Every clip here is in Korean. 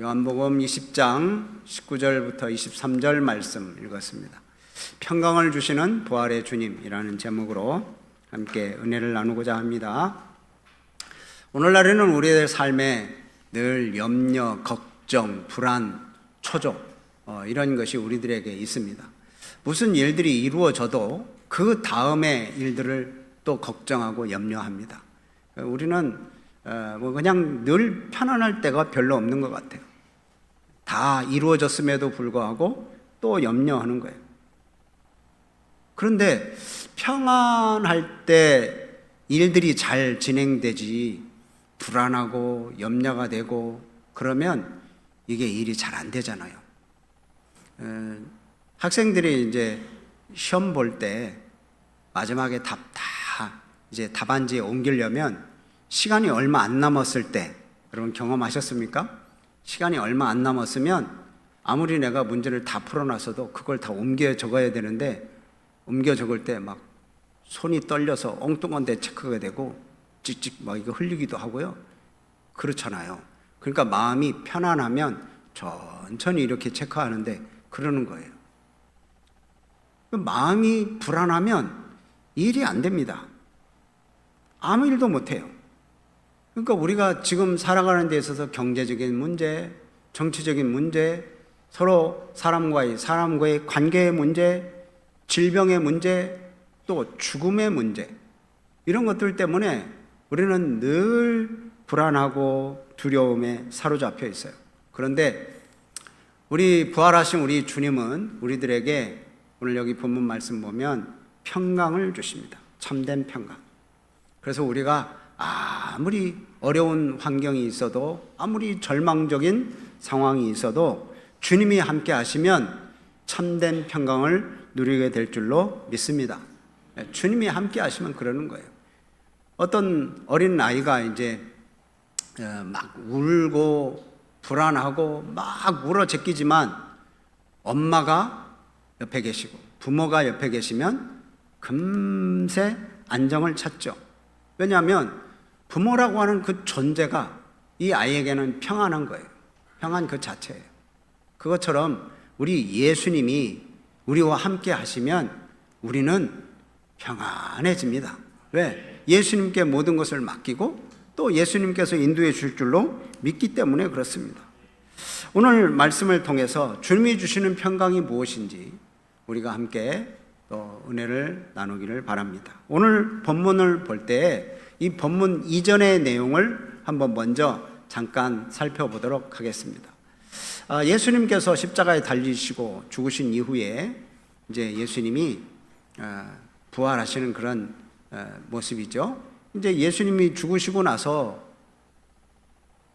요한복음 20장 19절부터 23절 말씀 읽었습니다. 평강을 주시는 부활의 주님이라는 제목으로 함께 은혜를 나누고자 합니다. 오늘날에는 우리의 삶에 늘 염려, 걱정, 불안, 초조 어, 이런 것이 우리들에게 있습니다. 무슨 일들이 이루어져도 그 다음의 일들을 또 걱정하고 염려합니다. 우리는 어, 뭐 그냥 늘 편안할 때가 별로 없는 것 같아요. 다 이루어졌음에도 불구하고 또 염려하는 거예요. 그런데 평안할 때 일들이 잘 진행되지 불안하고 염려가 되고 그러면 이게 일이 잘 안 되잖아요. 어, 학생들이 이제 시험 볼 때 마지막에 답 다 이제 답안지에 옮기려면 시간이 얼마 안 남았을 때 여러분 경험하셨습니까? 시간이 얼마 안 남았으면 아무리 내가 문제를 다 풀어놨어도 그걸 다 옮겨 적어야 되는데 옮겨 적을 때 막 손이 떨려서 엉뚱한 데 체크가 되고 찍찍 막 이거 흘리기도 하고요. 그렇잖아요. 그러니까 마음이 편안하면 천천히 이렇게 체크하는데 그러는 거예요. 그 마음이 불안하면 일이 안 됩니다. 아무 일도 못 해요. 그러니까 우리가 지금 살아가는 데 있어서 경제적인 문제, 정치적인 문제, 서로 사람과의 사람과의 관계의 문제, 질병의 문제, 또 죽음의 문제 이런 것들 때문에 우리는 늘 불안하고 두려움에 사로잡혀 있어요. 그런데 우리 부활하신 우리 주님은 우리들에게 오늘 여기 본문 말씀 보면 평강을 주십니다. 참된 평강. 그래서 우리가 아무리 어려운 환경이 있어도 아무리 절망적인 상황이 있어도 주님이 함께 하시면 참된 평강을 누리게 될 줄로 믿습니다. 주님이 함께 하시면 그러는 거예요. 어떤 어린 아이가 이제 어, 막 울고 불안하고 막 울어 제끼지만 엄마가 옆에 계시고 부모가 옆에 계시면 금세 안정을 찾죠. 왜냐하면 부모라고 하는 그 존재가 이 아이에게는 평안한 거예요. 평안 그 자체예요. 그것처럼 우리 예수님이 우리와 함께 하시면 우리는 평안해집니다. 왜? 예수님께 모든 것을 맡기고 또 예수님께서 인도해 줄 줄로 믿기 때문에 그렇습니다. 오늘 말씀을 통해서 주님이 주시는 평강이 무엇인지 우리가 함께 또 은혜를 나누기를 바랍니다. 오늘 본문을 볼 때 이 본문 이전의 내용을 한번 먼저 잠깐 살펴보도록 하겠습니다. 아, 예수님께서 십자가에 달리시고 죽으신 이후에 이제 예수님이 아, 부활하시는 그런 아, 모습이죠. 이제 예수님이 죽으시고 나서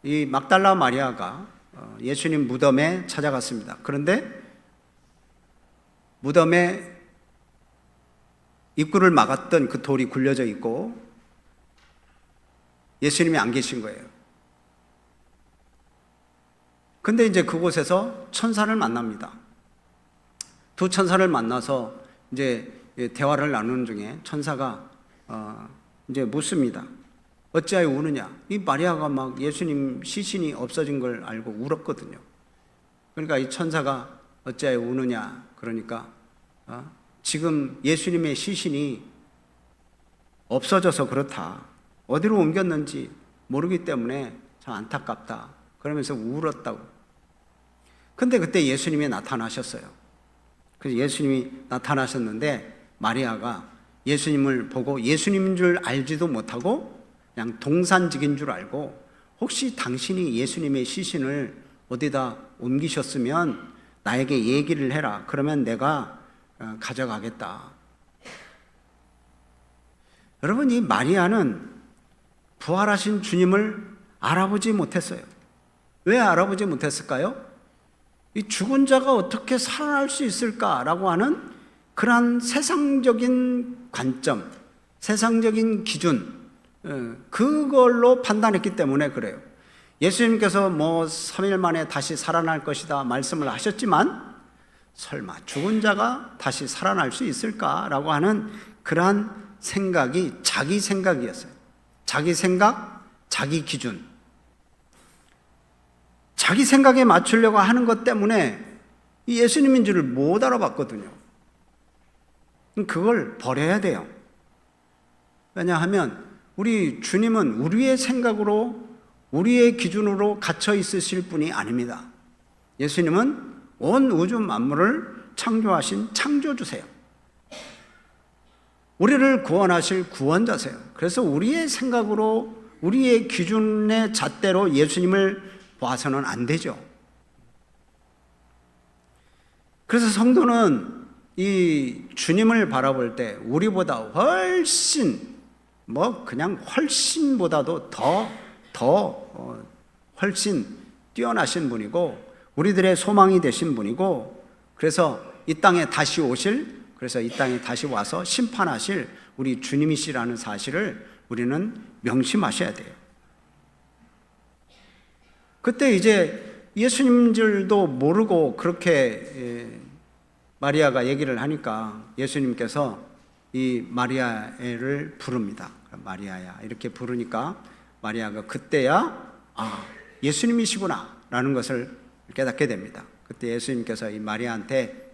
이 막달라 마리아가 어, 예수님 무덤에 찾아갔습니다. 그런데 무덤에 입구를 막았던 그 돌이 굴려져 있고 예수님이 안 계신 거예요. 근데 이제 그곳에서 천사를 만납니다. 두 천사를 만나서 이제 대화를 나누는 중에 천사가 어 이제 묻습니다. 어찌하여 우느냐? 이 마리아가 막 예수님 시신이 없어진 걸 알고 울었거든요. 그러니까 이 천사가 어찌하여 우느냐? 그러니까 어? 지금 예수님의 시신이 없어져서 그렇다. 어디로 옮겼는지 모르기 때문에 참 안타깝다. 그러면서 울었다고. 근데 그때 예수님이 나타나셨어요. 그래서 예수님이 나타나셨는데 마리아가 예수님을 보고 예수님인 줄 알지도 못하고 그냥 동산직인 줄 알고 혹시 당신이 예수님의 시신을 어디다 옮기셨으면 나에게 얘기를 해라. 그러면 내가 어, 가져가겠다. 여러분, 이 마리아는 부활하신 주님을 알아보지 못했어요. 왜 알아보지 못했을까요? 이 죽은 자가 어떻게 살아날 수 있을까라고 하는 그러한 세상적인 관점, 세상적인 기준, 어, 그걸로 판단했기 때문에 그래요. 예수님께서 뭐 3일 만에 다시 살아날 것이다 말씀을 하셨지만 설마 죽은 자가 다시 살아날 수 있을까라고 하는 그러한 생각이 자기 생각이었어요. 자기 생각, 자기 기준. 자기 생각에 맞추려고 하는 것 때문에 이 예수님인 줄을 못 알아봤거든요. 그걸 버려야 돼요. 왜냐하면 우리 주님은 우리의 생각으로 우리의 기준으로 갇혀 있으실 분이 아닙니다. 예수님은 온 우주 만물을 창조하신 창조주세요. 우리를 구원하실 구원자세요. 그래서 우리의 생각으로 우리의 기준의 잣대로 예수님을 봐서는 안 되죠. 그래서 성도는 이 주님을 바라볼 때 우리보다 훨씬 뭐 그냥 훨씬보다도 더, 더 어, 훨씬 뛰어나신 분이고 우리들의 소망이 되신 분이고 그래서 이 땅에 다시 오실 그래서 이 땅에 다시 와서 심판하실 우리 주님이시라는 사실을 우리는 명심하셔야 돼요. 그때 이제 예수님 줄도 모르고 그렇게 예, 마리아가 얘기를 하니까 예수님께서 이 마리아를 부릅니다. 마리아야 이렇게 부르니까 마리아가 그때야 아 예수님이시구나 라는 것을 깨닫게 됩니다. 그때 예수님께서 이 마리아한테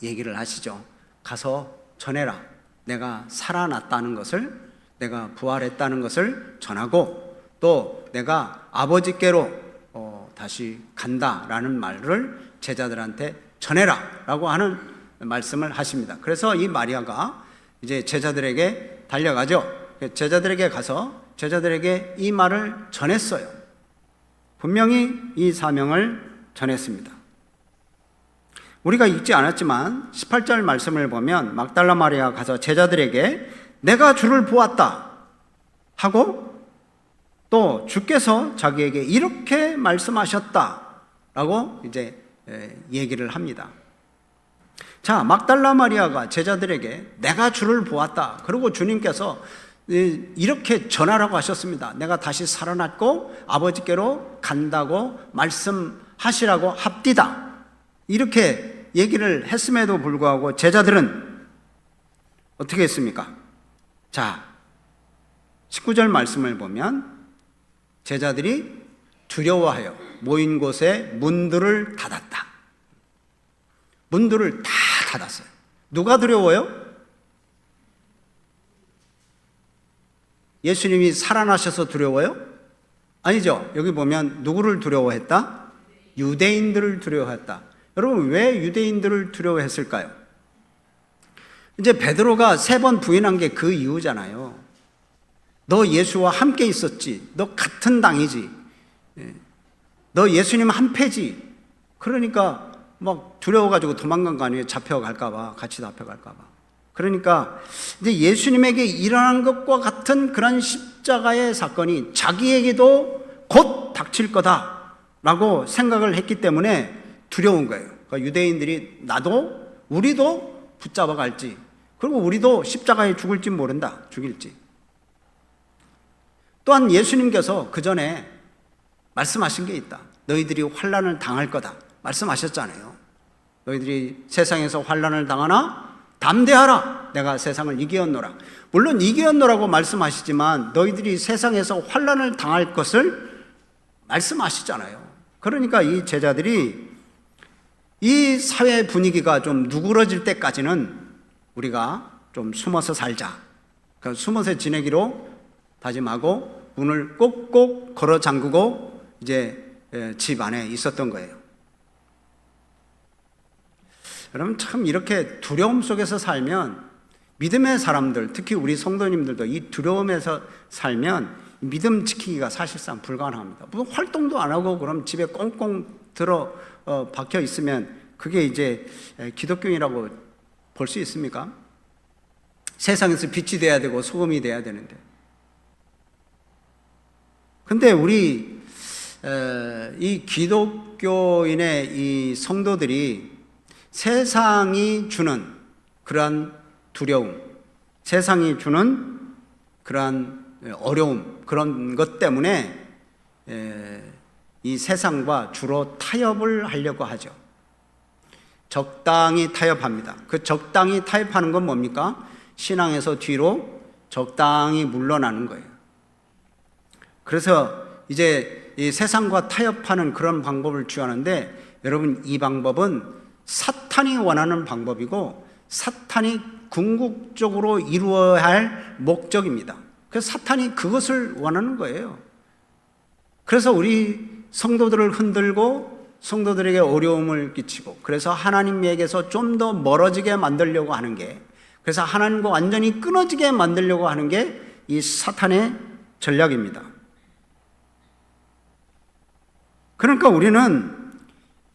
얘기를 하시죠. 가서 전해라. 내가 살아났다는 것을 내가 부활했다는 것을 전하고 또 내가 아버지께로 어, 다시 간다라는 말을 제자들한테 전해라라고 하는 말씀을 하십니다. 그래서 이 마리아가 이제 제자들에게 달려가죠. 제자들에게 가서 제자들에게 이 말을 전했어요. 분명히 이 사명을 전했습니다. 우리가 읽지 않았지만 18절 말씀을 보면 막달라 마리아 가서 제자들에게 내가 주를 보았다 하고 또 주께서 자기에게 이렇게 말씀하셨다 라고 이제 얘기를 합니다. 자, 막달라 마리아가 제자들에게 내가 주를 보았다. 그리고 주님께서 이렇게 전하라고 하셨습니다. 내가 다시 살아났고 아버지께로 간다고 말씀하시라고 합디다. 이렇게 얘기를 했음에도 불구하고 제자들은 어떻게 했습니까? 자, 19절 말씀을 보면 제자들이 두려워하여 모인 곳에 문들을 닫았다. 문들을 다 닫았어요. 누가 두려워요? 예수님이 살아나셔서 두려워요? 아니죠. 여기 보면 누구를 두려워했다? 유대인들을 두려워했다. 여러분 왜 유대인들을 두려워했을까요? 이제 베드로가 세 번 부인한 게 그 이유잖아요. 너 예수와 함께 있었지. 너 같은 당이지. 예. 너 예수님 한 패지. 그러니까 막 두려워가지고 도망간 거 아니에요. 잡혀갈까봐. 같이 잡혀갈까봐. 그러니까 이제 예수님에게 일어난 것과 같은 그런 십자가의 사건이 자기에게도 곧 닥칠 거다라고 생각을 했기 때문에 두려운 거예요. 그러니까 유대인들이 나도 우리도 붙잡아 갈지 그리고 우리도 십자가에 죽을지 모른다. 죽일지. 또한 예수님께서 그 전에 말씀하신 게 있다. 너희들이 환란을 당할 거다. 말씀하셨잖아요. 너희들이 세상에서 환란을 당하나 담대하라. 내가 세상을 이기었노라. 물론 이기었노라고 말씀하시지만 너희들이 세상에서 환란을 당할 것을 말씀하시잖아요. 그러니까 이 제자들이 이 사회 분위기가 좀 누그러질 때까지는 우리가 좀 숨어서 살자. 그 숨어서 지내기로 다짐하고 문을 꼭꼭 걸어 잠그고 이제 집 안에 있었던 거예요. 여러분 참 이렇게 두려움 속에서 살면 믿음의 사람들, 특히 우리 성도님들도 이 두려움에서 살면 믿음 지키기가 사실상 불가능합니다. 무슨 활동도 안 하고 그럼 집에 꽁꽁 들어 어, 박혀 있으면 그게 이제 기독교인이라고 볼 수 있습니까? 세상에서 빛이 돼야 되고 소금이 돼야 되는데. 근데 우리 이 기독교인의 이 성도들이 세상이 주는 그러한 두려움, 세상이 주는 그러한 어려움, 그런 것 때문에 이 세상과 주로 타협을 하려고 하죠. 적당히 타협합니다. 그 적당히 타협하는 건 뭡니까? 신앙에서 뒤로 적당히 물러나는 거예요. 그래서 이제 이 세상과 타협하는 그런 방법을 취하는데 여러분 이 방법은 사탄이 원하는 방법이고 사탄이 궁극적으로 이루어야 할 목적입니다. 그래서 사탄이 그것을 원하는 거예요. 그래서 우리 성도들을 흔들고 성도들에게 어려움을 끼치고 그래서 하나님에게서 좀 더 멀어지게 만들려고 하는 게 그래서 하나님과 완전히 끊어지게 만들려고 하는 게 이 사탄의 전략입니다. 그러니까 우리는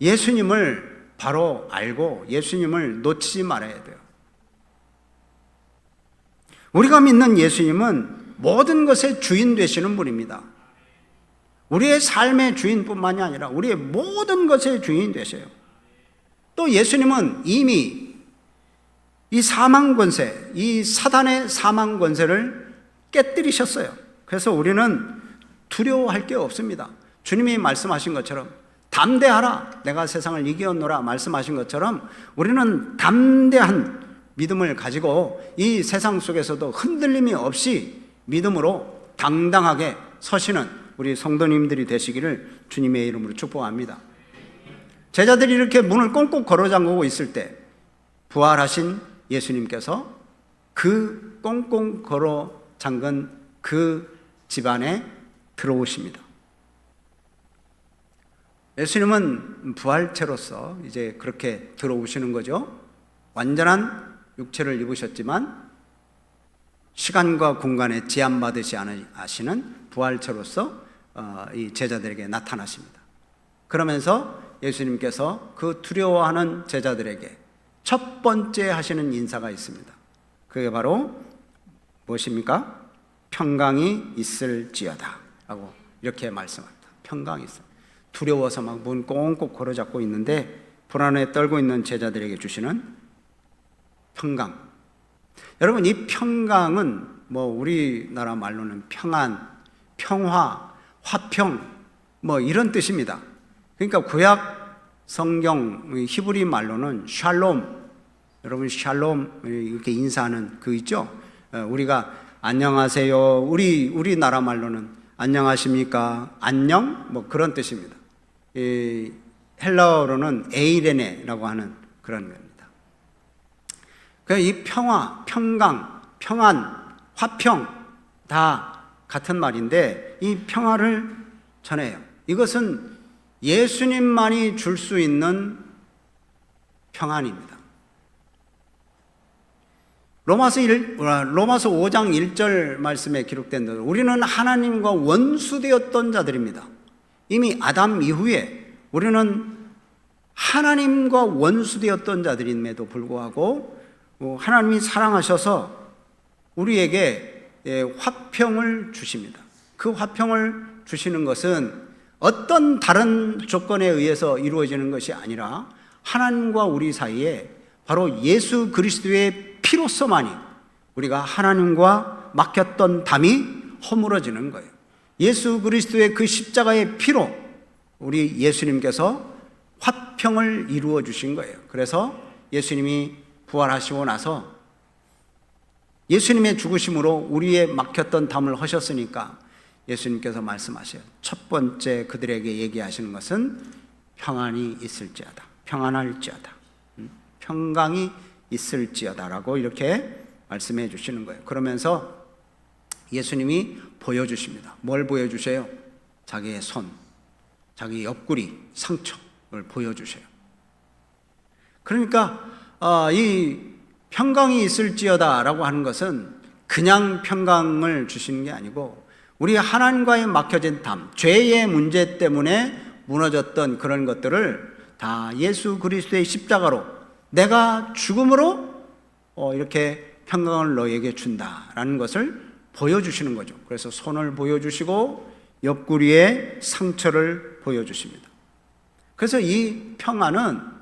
예수님을 바로 알고 예수님을 놓치지 말아야 돼요. 우리가 믿는 예수님은 모든 것의 주인 되시는 분입니다. 우리의 삶의 주인뿐만이 아니라 우리의 모든 것의 주인 되셔요. 또 예수님은 이미 이 사망 권세, 이 사단의 사망 권세를 깨뜨리셨어요. 그래서 우리는 두려워할 게 없습니다. 주님이 말씀하신 것처럼 담대하라. 내가 세상을 이기었노라 말씀하신 것처럼 우리는 담대한 믿음을 가지고 이 세상 속에서도 흔들림이 없이 믿음으로 당당하게 서시는 우리 성도님들이 되시기를 주님의 이름으로 축복합니다. 제자들이 이렇게 문을 꽁꽁 걸어 잠그고 있을 때 부활하신 예수님께서 그 꽁꽁 걸어 잠근 그 집안에 들어오십니다. 예수님은 부활체로서 이제 그렇게 들어오시는 거죠. 완전한 육체를 입으셨지만 시간과 공간에 제한받으시 않으시는 부활체로서 어, 이 제자들에게 나타나십니다. 그러면서 예수님께서 그 두려워하는 제자들에게 첫 번째 하시는 인사가 있습니다. 그게 바로 무엇입니까? 평강이 있을지어다. 라고 이렇게 말씀합니다. 평강이 있어. 두려워서 막 문 꽁꽁 걸어 잡고 있는데 불안에 떨고 있는 제자들에게 주시는 평강. 여러분, 이 평강은 뭐 우리나라 말로는 평안, 평화, 화평, 뭐 이런 뜻입니다. 그러니까 구약 성경 히브리 말로는 샬롬, 여러분 샬롬 이렇게 인사하는 그 있죠. 어, 우리가 안녕하세요. 우리 우리나라 말로는 안녕하십니까? 안녕 뭐 그런 뜻입니다. 이 헬라어로는 에이레네라고 하는 그런 겁니다. 그이 평화, 평강, 평안, 화평 다 같은 말인데 이 평화를 전해요. 이것은 예수님만이 줄 수 있는 평안입니다. 로마서 1, 로마서 5장 1절 말씀에 기록된 대로 우리는 하나님과 원수되었던 자들입니다. 이미 아담 이후에 우리는 하나님과 원수되었던 자들임에도 불구하고 하나님이 사랑하셔서 우리에게 화평을 주십니다. 그 화평을 주시는 것은 어떤 다른 조건에 의해서 이루어지는 것이 아니라 하나님과 우리 사이에 바로 예수 그리스도의 피로서만이 우리가 하나님과 막혔던 담이 허물어지는 거예요. 예수 그리스도의 그 십자가의 피로 우리 예수님께서 화평을 이루어 주신 거예요. 그래서 예수님이 부활하시고 나서 예수님의 죽으심으로 우리의 막혔던 담을 하셨으니까 예수님께서 말씀하세요. 첫 번째 그들에게 얘기하시는 것은 평안이 있을지어다. 평안할지어다. 음? 평강이 있을지어다라고 이렇게 말씀해 주시는 거예요. 그러면서 예수님이 보여주십니다. 뭘 보여주세요? 자기의 손, 자기 옆구리, 상처를 보여주세요. 그러니까 어, 이 평강이 있을지어다 라고 하는 것은 그냥 평강을 주시는 게 아니고 우리 하나님과의 막혀진 담, 죄의 문제 때문에 무너졌던 그런 것들을 다 예수 그리스도의 십자가로 내가 죽음으로 어, 이렇게 평강을 너에게 준다라는 것을 보여주시는 거죠. 그래서 손을 보여주시고 옆구리에 상처를 보여주십니다. 그래서 이 평안은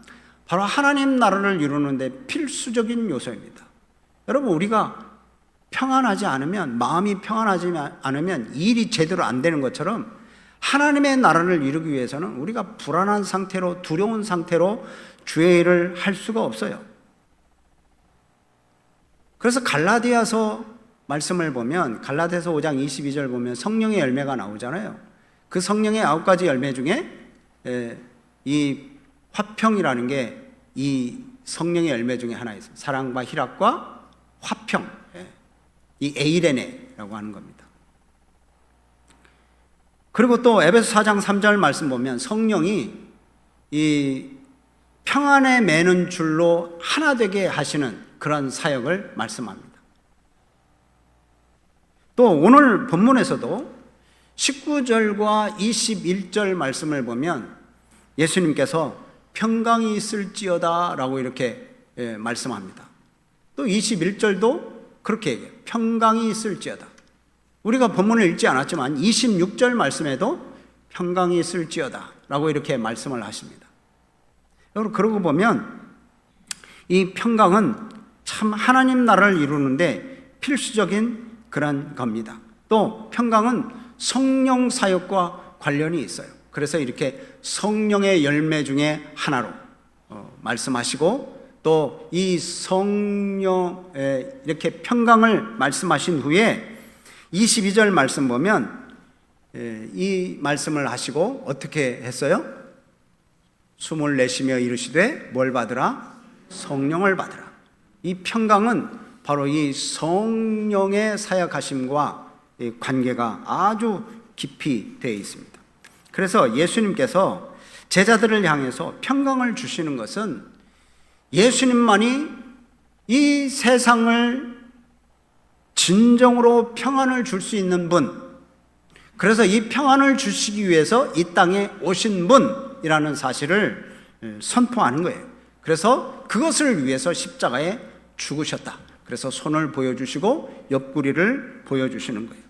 바로 하나님 나라를 이루는데 필수적인 요소입니다. 여러분, 우리가 평안하지 않으면, 마음이 평안하지 않으면 일이 제대로 안 되는 것처럼 하나님의 나라를 이루기 위해서는 우리가 불안한 상태로, 두려운 상태로 주의 일을 할 수가 없어요. 그래서 갈라디아서 말씀을 보면, 갈라디아서 5장 22절 보면 성령의 열매가 나오잖아요. 그 성령의 아홉 가지 열매 중에 에, 이 화평이라는 게 이 성령의 열매 중에 하나 있습니다. 사랑과 희락과 화평. 예. 이 에이레네라고 하는 겁니다. 그리고 또 에베소 4장 3절 말씀 보면 성령이 이 평안에 매는 줄로 하나 되게 하시는 그런 사역을 말씀합니다. 또 오늘 본문에서도 19절과 21절 말씀을 보면 예수님께서 평강이 있을지어다 라고 이렇게 예, 말씀합니다. 또 21절도 그렇게 얘기해요. 평강이 있을지어다. 우리가 본문을 읽지 않았지만 26절 말씀에도 평강이 있을지어다 라고 이렇게 말씀을 하십니다. 여러분, 그러고 보면 이 평강은 참 하나님 나라를 이루는데 필수적인 그런 겁니다. 또 평강은 성령 사역과 관련이 있어요. 그래서 이렇게 성령의 열매 중에 하나로 어, 말씀하시고 또 이 성령의 이렇게 평강을 말씀하신 후에 22절 말씀 보면 예, 이 말씀을 하시고 어떻게 했어요? 숨을 내쉬며 이르시되 뭘 받으라? 성령을 받으라. 이 평강은 바로 이 성령의 사역하심과 이 관계가 아주 깊이 되어 있습니다. 그래서 예수님께서 제자들을 향해서 평강을 주시는 것은 예수님만이 이 세상을 진정으로 평안을 줄 수 있는 분, 그래서 이 평안을 주시기 위해서 이 땅에 오신 분이라는 사실을 선포하는 거예요. 그래서 그것을 위해서 십자가에 죽으셨다. 그래서 손을 보여주시고 옆구리를 보여주시는 거예요.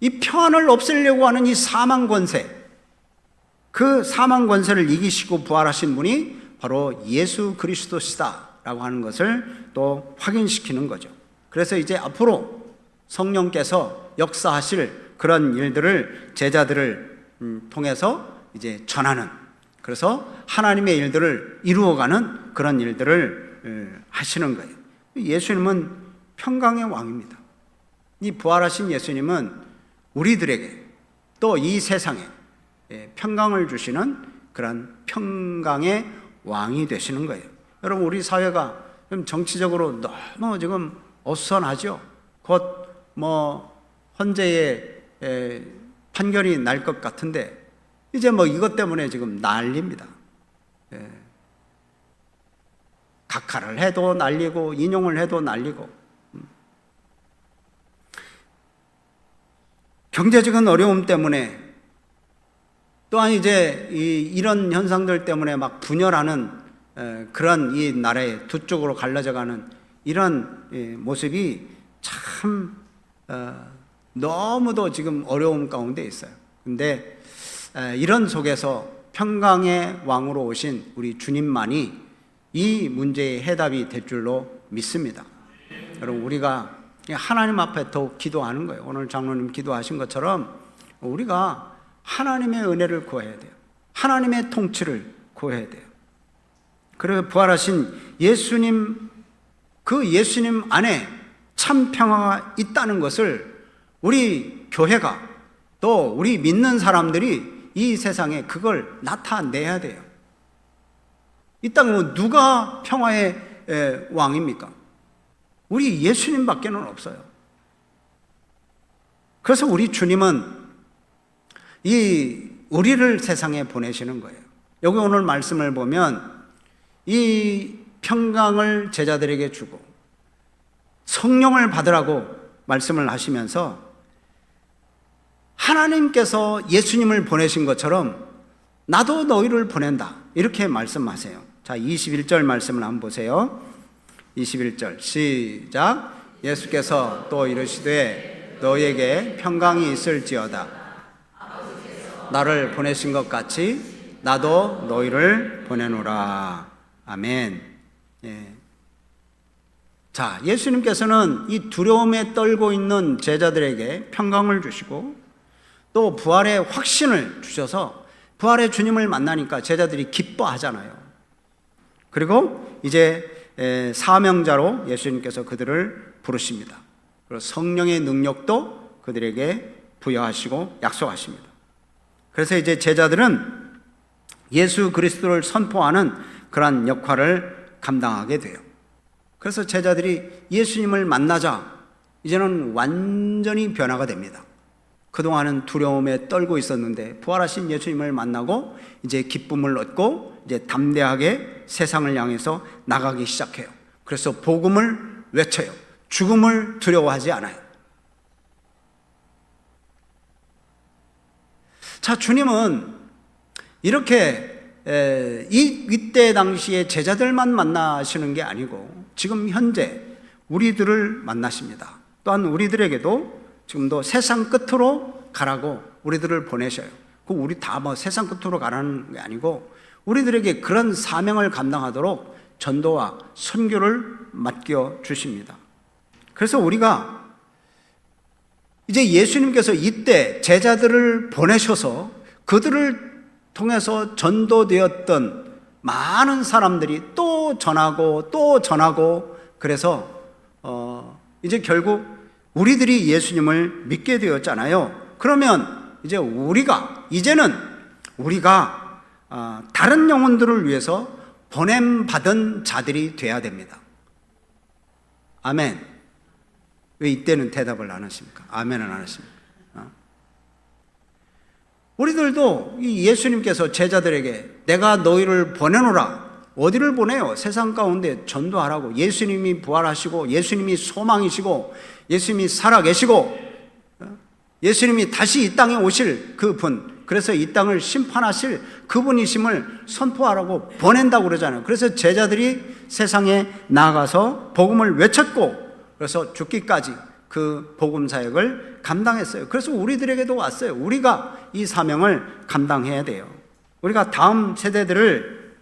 이 평안을 없애려고 하는 이 사망 권세, 그 사망 권세를 이기시고 부활하신 분이 바로 예수 그리스도시다라고 하는 것을 또 확인시키는 거죠. 그래서 이제 앞으로 성령께서 역사하실 그런 일들을 제자들을 음, 통해서 이제 전하는 그래서 하나님의 일들을 이루어가는 그런 일들을 하시는 거예요. 예수님은 평강의 왕입니다. 이 부활하신 예수님은 우리들에게 또 이 세상에 예, 평강을 주시는 그런 평강의 왕이 되시는 거예요. 여러분 우리 사회가 좀 정치적으로 너무 지금 어수선하죠. 곧 뭐 헌재의 판결이 날 것 같은데 이제 뭐 이것 때문에 지금 난립니다. 예. 각하를 해도 날리고 인용을 해도 날리고 음. 경제적인 어려움 때문에 또한 이제 이, 런 현상들 때문에 막 분열하는 그런 이 나라의 두 쪽으로 갈라져가는 이런 예, 모습이 참 어, 너무도 지금 어려움 가운데 있어요. 근데 이런 속에서 평강의 왕으로 오신 우리 주님만이 이 문제의 해답이 될 줄로 믿습니다. 여러분 우리가 하나님 앞에 더욱 기도하는 거예요. 오늘 장로님 기도하신 것처럼 우리가 하나님의 은혜를 구해야 돼요. 하나님의 통치를 구해야 돼요. 그리고 부활하신 예수님 그 예수님 안에 참 평화가 있다는 것을 우리 교회가 또 우리 믿는 사람들이 이 세상에 그걸 나타내야 돼요. 이 땅은 누가 평화의 왕입니까? 우리 예수님밖에는 없어요. 그래서 우리 주님은 이 우리를 세상에 보내시는 거예요. 여기 오늘 말씀을 보면 이 평강을 제자들에게 주고 성령을 받으라고 말씀을 하시면서 하나님께서 예수님을 보내신 것처럼 나도 너희를 보낸다. 이렇게 말씀하세요. 자, 21절 말씀을 한번 보세요. 21절 시작. 예수께서 또 이르시되 너희에게 평강이 있을지어다. 나를 보내신 것 같이 나도 너희를 보내노라. 아멘. 예. 자, 예수님께서는 이 두려움에 떨고 있는 제자들에게 평강을 주시고 또 부활의 확신을 주셔서 부활의 주님을 만나니까 제자들이 기뻐하잖아요. 그리고 이제 사명자로 예수님께서 그들을 부르십니다. 그리고 성령의 능력도 그들에게 부여하시고 약속하십니다. 그래서 이제 제자들은 예수 그리스도를 선포하는 그러한 역할을 감당하게 돼요. 그래서 제자들이 예수님을 만나자 이제는 완전히 변화가 됩니다. 그동안은 두려움에 떨고 있었는데 부활하신 예수님을 만나고 이제 기쁨을 얻고 이제 담대하게 세상을 향해서 나가기 시작해요. 그래서 복음을 외쳐요. 죽음을 두려워하지 않아요. 자, 주님은 이렇게 에, 이 이때 당시에 제자들만 만나시는 게 아니고 지금 현재 우리들을 만나십니다. 또한 우리들에게도 지금도 세상 끝으로 가라고 우리들을 보내셔요. 그 우리 다 뭐 세상 끝으로 가라는 게 아니고 우리들에게 그런 사명을 감당하도록 전도와 선교를 맡겨 주십니다. 그래서 우리가 이제 예수님께서 이때 제자들을 보내셔서 그들을 통해서 전도되었던 많은 사람들이 또 전하고 또 전하고 그래서 어 이제 결국 우리들이 예수님을 믿게 되었잖아요. 그러면 이제 우리가 이제는 우리가 어, 다른 영혼들을 위해서 보냄 받은 자들이 돼야 됩니다. 아멘. 왜 이때는 대답을 안 하십니까? 아멘은 안 하십니까? 어? 우리들도 이 예수님께서 제자들에게 내가 너희를 보내노라. 어디를 보내요? 세상 가운데 전도하라고. 예수님이 부활하시고, 예수님이 소망이시고, 예수님이 살아계시고, 어? 예수님이 다시 이 땅에 오실 그 분, 그래서 이 땅을 심판하실 그분이심을 선포하라고 보낸다고 그러잖아요. 그래서 제자들이 세상에 나가서 복음을 외쳤고, 그래서 죽기까지 그 복음 사역을 감당했어요. 그래서 우리들에게도 왔어요. 우리가 이 사명을 감당해야 돼요. 우리가 다음 세대들을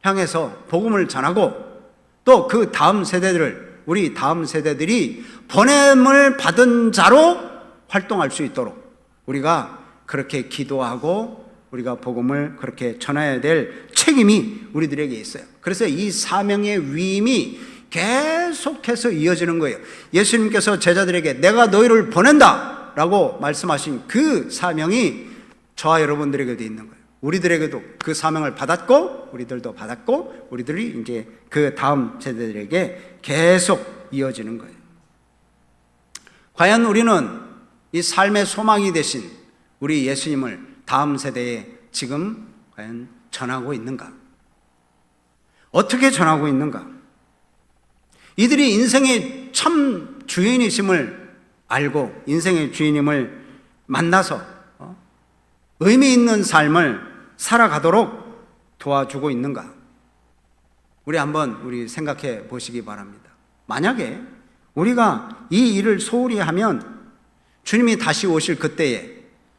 향해서 복음을 전하고 또 그 다음 세대들을 우리 다음 세대들이 보냄을 받은 자로 활동할 수 있도록 우리가 그렇게 기도하고 우리가 복음을 그렇게 전해야 될 책임이 우리들에게 있어요. 그래서 이 사명의 위임이 계속해서 이어지는 거예요. 예수님께서 제자들에게 내가 너희를 보낸다 라고 말씀하신 그 사명이 저와 여러분들에게도 있는 거예요. 우리들에게도 그 사명을 받았고, 우리들도 받았고, 우리들이 이제 그 다음 세대들에게 계속 이어지는 거예요. 과연 우리는 이 삶의 소망이 되신 우리 예수님을 다음 세대에 지금 과연 전하고 있는가? 어떻게 전하고 있는가? 이들이 인생의 참 주인이심을 알고 인생의 주인임을 만나서 어? 의미 있는 삶을 살아가도록 도와주고 있는가? 우리 한번 우리 생각해 보시기 바랍니다. 만약에 우리가 이 일을 소홀히 하면 주님이 다시 오실 그때에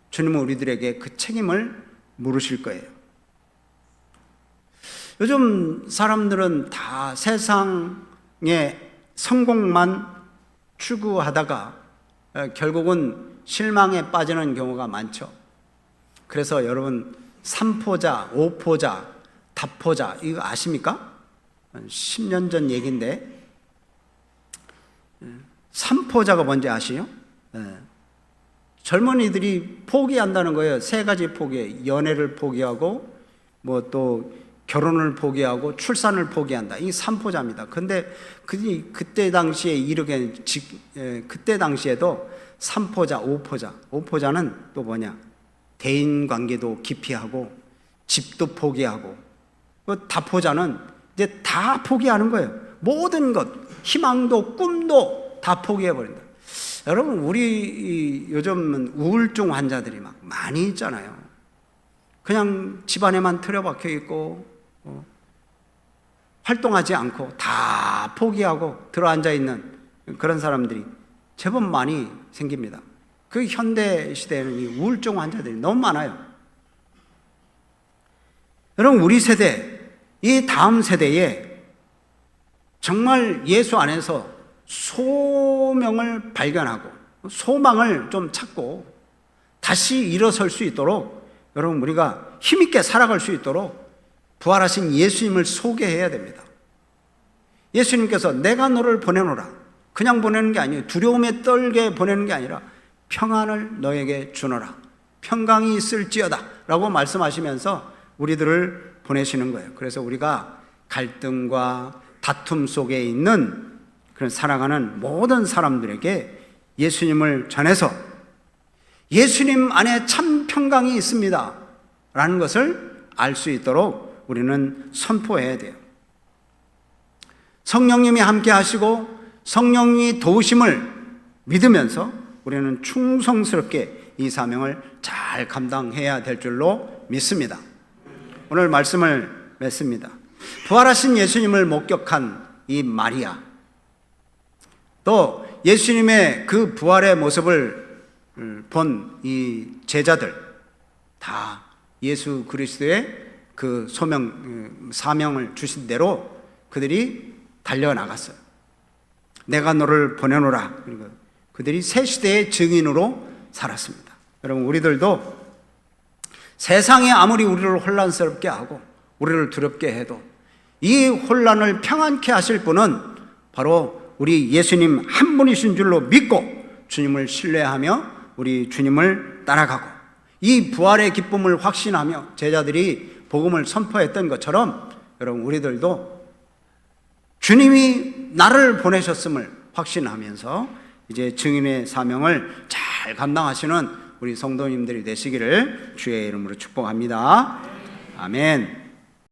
주님은 우리들에게 그 책임을 물으실 거예요. 요즘 사람들은 다 세상의 성공만 추구하다가 결국은 실망에 빠지는 경우가 많죠. 그래서 여러분 3포자, 5포자, 다포자 이거 아십니까? 10년 전 얘기인데 3포자가 뭔지 아시요? 네. 젊은이들이 포기한다는 거예요. 세 가지 포기. 연애를 포기하고 뭐 또 결혼을 포기하고 출산을 포기한다. 이 3포자입니다. 근데 그 그때 당시에 이르게 그때 당시에도 3포자, 5포자. 5포자는 또 뭐냐? 대인 관계도 기피하고 집도 포기하고 그 다포자는 이제 다 포기하는 거예요. 모든 것, 희망도 꿈도 다 포기해 버린다. 여러분 우리 요즘은 우울증 환자들이 막 많이 있잖아요. 그냥 집안에만 틀어박혀 있고 어, 활동하지 않고 다 포기하고 들어앉아 있는 그런 사람들이 제법 많이 생깁니다. 그 현대 시대에는 이 우울증 환자들이 너무 많아요. 여러분 우리 세대 이 다음 세대에 정말 예수 안에서 소명을 발견하고 소망을 좀 찾고 다시 일어설 수 있도록 여러분 우리가 힘있게 살아갈 수 있도록 부활하신 예수님을 소개해야 됩니다. 예수님께서 내가 너를 보내노라. 그냥 보내는 게 아니에요. 두려움에 떨게 보내는 게 아니라 평안을 너에게 주노라. 평강이 있을지어다 라고 말씀하시면서 우리들을 보내시는 거예요. 그래서 우리가 갈등과 다툼 속에 있는 그런 살아가는 모든 사람들에게 예수님을 전해서 예수님 안에 참 평강이 있습니다. 라는 것을 알 수 있도록 우리는 선포해야 돼요. 성령님이 함께 하시고 성령이 도우심을 믿으면서 우리는 충성스럽게 이 사명을 잘 감당해야 될 줄로 믿습니다. 오늘 말씀을 맺습니다. 부활하신 예수님을 목격한 이 마리아, 또 예수님의 그 부활의 모습을 본 이 제자들 다 예수 그리스도의 그 소명 음, 사명을 주신 대로 그들이 달려 나갔어요. 내가 너를 보내노라. 그들이 새 시대의 증인으로 살았습니다. 여러분 우리들도 세상이 아무리 우리를 혼란스럽게 하고 우리를 두렵게 해도 이 혼란을 평안케 하실 분은 바로 우리 예수님 한 분이신 줄로 믿고 주님을 신뢰하며 우리 주님을 따라가고 이 부활의 기쁨을 확신하며 제자들이 복음을 선포했던 것처럼 여러분 우리들도 주님이 나를 보내셨음을 확신하면서 이제 증인의 사명을 잘 감당하시는 우리 성도님들이 되시기를 주의 이름으로 축복합니다. 아멘.